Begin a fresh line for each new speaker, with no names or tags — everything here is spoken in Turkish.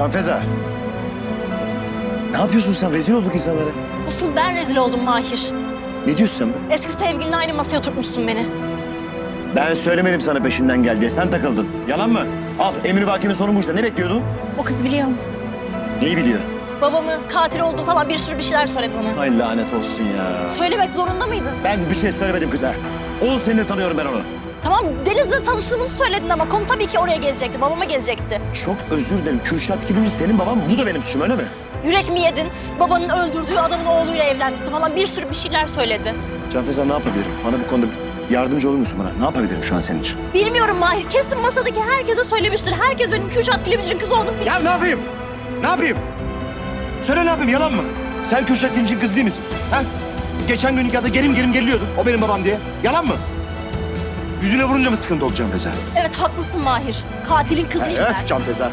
Canfeza. Ne yapıyorsun sen? Rezil olduk insanlara.
Asıl ben rezil oldum Mahir.
Ne diyorsun sen? be?
Eski sevgilinle aynı masaya oturtmuşsun beni.
Ben söylemedim sana peşinden gel diye. Sen takıldın. Yalan mı? Al Emir Baki'nin sonu bu işte. Ne bekliyordun?
O kız biliyor mu?
Neyi biliyor?
Babamı katil olduğunu falan bir sürü bir şeyler söyledi bana.
Ay lanet olsun ya.
Söylemek zorunda mıydın?
Ben bir şey söylemedim kıza. Oğlum seninle tanıyorum ben onu.
Tamam Deniz'le tanıştığımızı söyledin ama konu tabii ki oraya gelecekti. Babama gelecekti.
Çok özür dilerim. Kürşat Kilimci senin baban. Bu da benim suçum öyle mi?
Yürek mi yedin? Babanın öldürdüğü adamın oğluyla evlenmişsin falan bir sürü bir şeyler söyledi.
Canfeza ne yapabilirim? Bana bu konuda yardımcı olur musun bana? Ne yapabilirim şu an senin için?
Bilmiyorum Mahir. Kesin masadaki herkese söylemiştir. Herkes benim Kürşat Kilimci'nin kızı olduğunu biliyor.
Ya ne yapayım? Ne yapayım? Söyle ne yapayım yalan mı? Sen Kürşat Kilimci'nin kızı değil misin? Ha? Geçen gün nikahda gerim gerim geliyordun. O benim babam diye. Yalan mı? Yüzüne vurunca mı sıkıntı oldu Canfeza?
Evet haklısın Mahir. Katilin kızıyım ben.
Evet Canfeza.